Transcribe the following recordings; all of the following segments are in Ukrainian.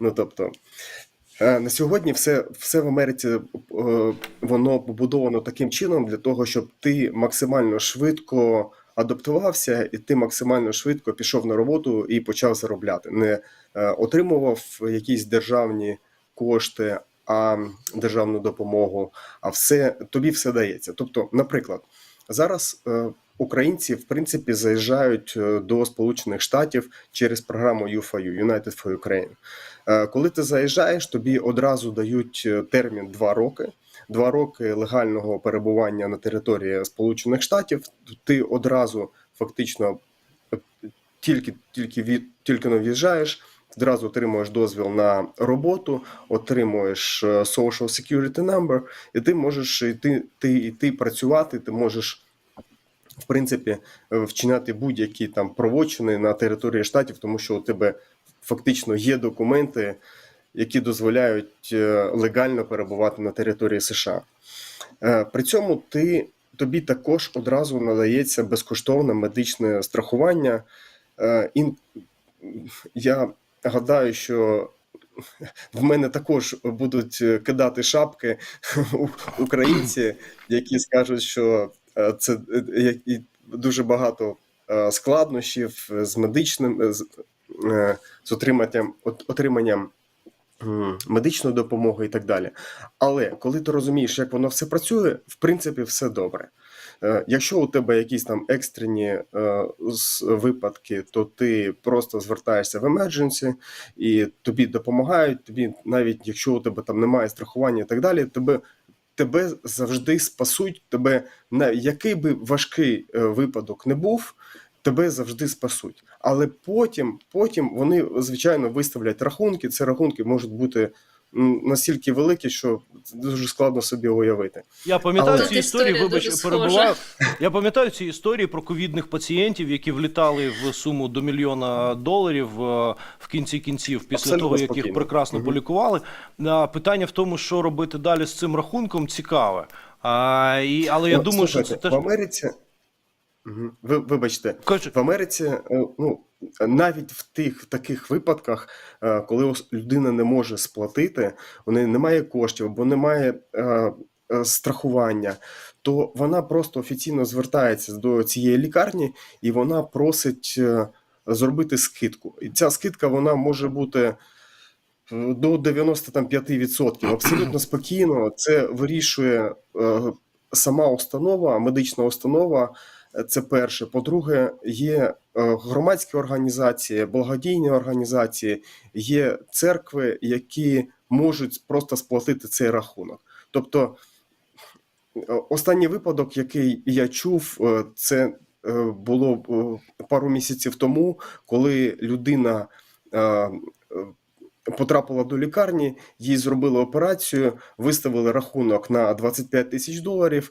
Ну тобто. е, На сьогодні все, все в Америці е, воно побудовано таким чином для того, щоб ти максимально швидко адаптувався, і ти максимально швидко пішов на роботу і почав заробляти. Не е, отримував якісь державні кошти, а державну допомогу, а все тобі все дається. Тобто, наприклад, зараз українці в принципі заїжджають е, до Сполучених Штатів через програму UFAU, United for Ukraine. Е, Коли ти заїжджаєш, тобі одразу дають е, термін 2 роки. Два роки легального перебування на території Сполучених Штатів. Ти одразу фактично тільки тільки від тільки не в'їжджаєш, одразу отримуєш дозвіл на роботу, отримуєш social security number, і ти можеш йти, ти, йти працювати, ти можеш. В принципі, е, вчиняти будь-які там провочини на території штатів, тому що у тебе фактично є документи, які дозволяють е, легально перебувати на території США. Е, При цьому ти, тобі також одразу надається безкоштовне медичне страхування. Я гадаю, що в мене також будуть кидати шапки українці, які скажуть, що це е, і дуже багато е, складнощів з медичним е, з, е, отриманням отриманням медичної допомоги і так далі. Але коли ти розумієш, як воно все працює, в принципі, все добре. Е, Якщо у тебе якісь там екстрені е, випадки, то ти просто звертаєшся в emergency і тобі допомагають. Тобі, навіть якщо у тебе там немає страхування і так далі, тебе, тебе завжди спасуть. Тебе на який би важкий е, випадок не був, тебе завжди спасуть. Але потім, потім вони звичайно виставлять рахунки. Ці рахунки можуть бути настільки великі, що це дуже складно собі уявити. Я пам'ятаю Але- ці історії, вибач, дуже перебуваю. Я пам'ятаю ці історії про ковідних пацієнтів, які влітали в суму до мільйона доларів е, в кінці кінців, після Абсолютно того, як їх прекрасно Мгм. полікували. А, Питання в тому, що робити далі з цим рахунком, цікаве. А, і, але я Ну, думаю, що це теж в Америці. Ви, вибачте, в Америці, е, ну навіть в тих таких випадках, е, коли людина не може сплатити, у неї немає коштів або немає е, е, страхування, то вона просто офіційно звертається до цієї лікарні і вона просить зробити скидку. І ця скидка вона може бути до 95%. Абсолютно спокійно це вирішує е, сама установа, медична установа. Це перше. По-друге, є е, громадські організації, благодійні організації, є церкви, які можуть просто сплатити цей рахунок. Тобто, е, останній випадок, який я чув, е, це було пару місяців тому, коли людина потрапила до лікарні, їй зробили операцію, виставили рахунок на 25 тисяч доларів.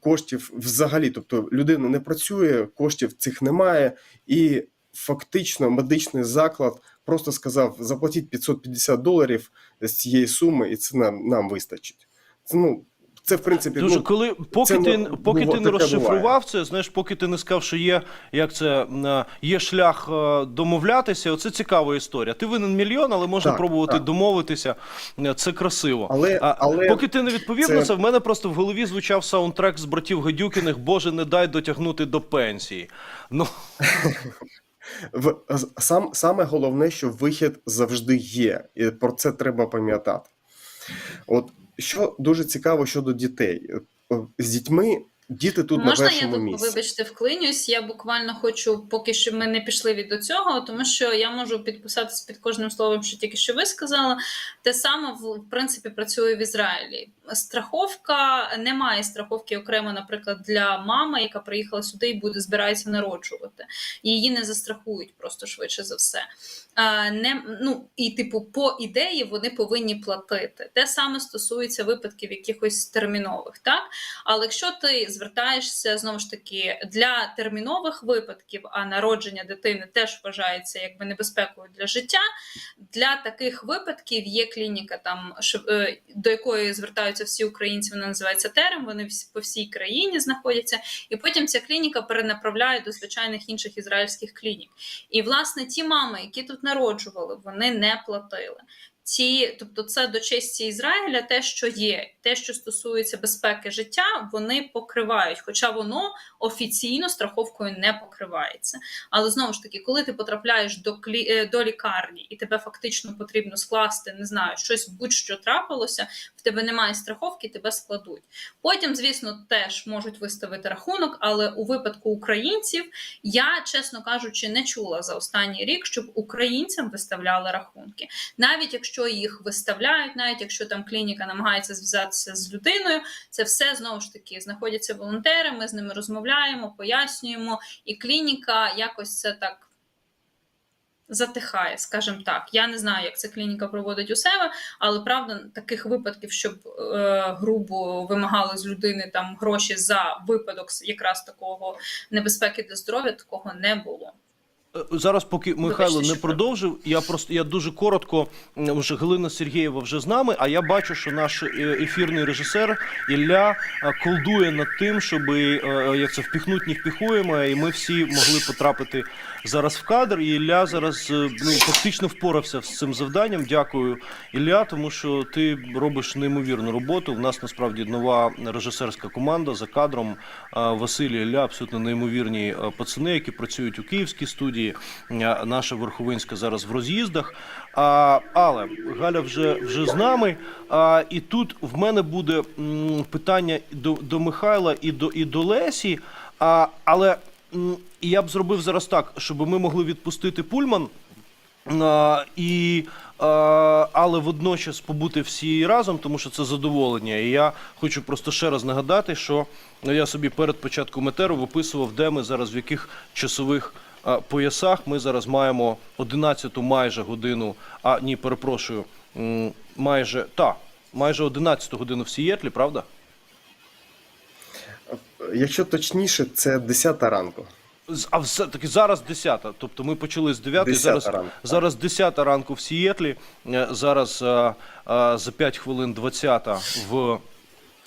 Коштів взагалі, тобто людина не працює, коштів цих немає, і фактично медичний заклад просто сказав: заплатіть 550 доларів з цієї суми, і це нам, нам вистачить. Це ну. Це в принципі Дуже ну, коли поки це ти не- поки ти не розшифрував буває. це, знаєш, поки ти не сказав, що є як це е, є шлях е, домовлятися. Оце цікава історія. Ти винен мільйон, але можна Так, пробувати так. домовитися. Е, Це красиво. Але- а, але поки ти не відповів це- на це, в мене просто в голові звучав саундтрек з братів Гадюкіних Боже, не дай дотягнути до пенсії. Ну В сам саме головне, що вихід завжди є, і про це треба пам'ятати. От що дуже цікаво щодо дітей, Е, з дітьми діти тут Можна на я першому тут, місці. вибачте, вклинюсь? Я буквально хочу, поки що ми не пішли від до цього, тому що я можу підписатися під кожним словом, що тільки що ви сказали. Те саме в в принципі працює в Ізраїлі. Страховка немає страховки окремо, наприклад, для мами, яка приїхала сюди і буде збирається народжувати. Її не застрахують просто швидше за все. А, не, ну, і, типу, по ідеї вони повинні платити. Те саме стосується випадків якихось термінових, так? Але якщо ти звертаєшся знову ж таки для термінових випадків, а народження дитини теж вважається якби небезпекою для життя. Для таких випадків є клініка, там е, до якої звертаються всі українці. Вона називається Терем. Вони по всій країні знаходяться, і потім ця клініка перенаправляє до звичайних інших ізраїльських клінік. І власне ті мами, які тут народжували, вони не платили. Ці, тобто, це до честі Ізраїля, те, що є, те, що стосується безпеки життя, вони покривають, хоча воно офіційно страховкою не покривається. Але знову ж таки, коли ти потрапляєш до клі... е, до лікарні і тебе фактично потрібно скласти, не знаю, щось будь-що трапилося, в тебе немає страховки, тебе складуть. Потім, звісно, теж можуть виставити рахунок, але у випадку українців я, чесно кажучи, не чула за останній рік, щоб українцям виставляли рахунки. Навіть якщо їх виставляють, навіть якщо там клініка намагається зв'язатися з людиною, це все знову ж таки знаходяться волонтери. Ми з ними розмовляємо, пояснюємо, і клініка якось це так. Затихає, скажімо так. Я не знаю, як ця клініка проводить у себе, але правда, таких випадків, щоб е, грубо вимагали з людини там гроші за випадок якраз такого небезпеки для здоров'я, такого не було. Е, Зараз, поки Михайло не продовжив, я просто я дуже коротко, вже Галина Сергієва вже з нами. А я бачу, що наш е, ефірний режисер Ілля е, колдує над тим, щоб як це впіхнуть, не впіхуємо, і ми всі могли потрапити зараз в кадр. І Ілля зараз ну фактично впорався з цим завданням. Дякую, Ілля, тому що ти робиш неймовірну роботу. У нас насправді нова режисерська команда за кадром. Василь і Ілля абсолютно неймовірні пацани, які працюють у київській студії. Е, Наша Верховинська зараз в роз'їздах. А, але Галя вже вже з нами. А, і тут в мене буде питання до, до Михайла і до і до Лесі. А, але я б зробив зараз так, щоб ми могли відпустити пульман. А, і, але водночас побути всі разом, тому що це задоволення. І я хочу просто ще раз нагадати, що я собі перед початком етеру виписував, де ми зараз в яких часових поясах. Ми зараз маємо 11 майже годину. А ні, перепрошую, майже та майже 11 годину в Сієтлі, правда? Якщо точніше, це 10 ранку. А все таки зараз 10. Тобто ми почали з 9, 10 зараз, ранку. зараз 10 ранку в Сієтлі, е, зараз е, е, за 5 хвилин 20 в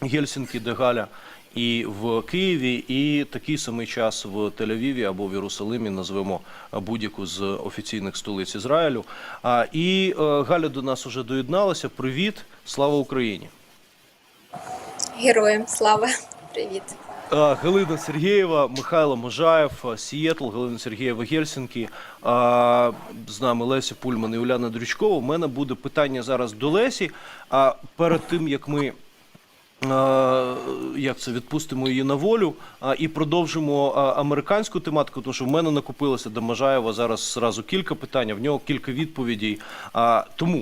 Гельсінкі, де Галя, і в Києві, і такий самий час в Тель-Авіві або в Єрусалимі, назвемо будь-яку з офіційних столиць Ізраїлю. А, І е, Галя до нас уже доєдналася. Привіт, слава Україні! Героям слава! Привіт! Галина Сергієва, Михайло Можаєв, е, Сієтл, Галина Сергієва Гельсінкі, з нами Леся Пульман і Уляна Дрючкова. У мене буде питання зараз до Лесі. А перед тим як ми як це відпустимо її на волю і продовжимо американську тематику, тому що в мене накопилося до Можаєва зараз зразу кілька питань, в нього кілька відповідей. Тому